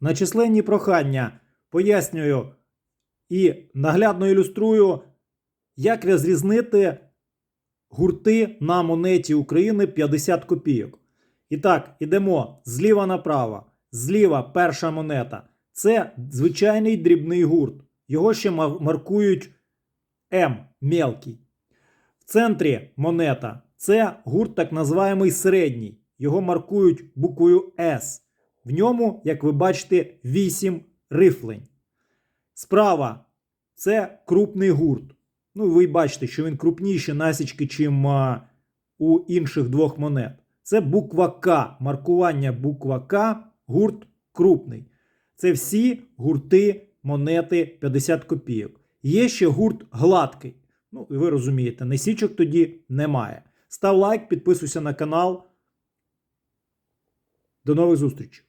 На численні прохання пояснюю і наглядно ілюструю, як розрізнити гурти на монеті України 50 копійок. І так, ідемо зліва направо. Зліва перша монета. Це звичайний дрібний гурт. Його ще маркують М мелкий. В центрі монета це гурт так називаємий середній. Його маркують буквою С. В ньому, як ви бачите, 8 рифлень. Справа це крупний гурт. Ну, ви бачите, що він крупніший насічки, чим а, у інших двох монет. Це буква К. Маркування буква К, гурт крупний. Це всі гурти монети 50 копійок. Є ще гурт гладкий. Ну, і ви розумієте, несічок тоді немає. Став лайк, підписуйся на канал. До нових зустрічей!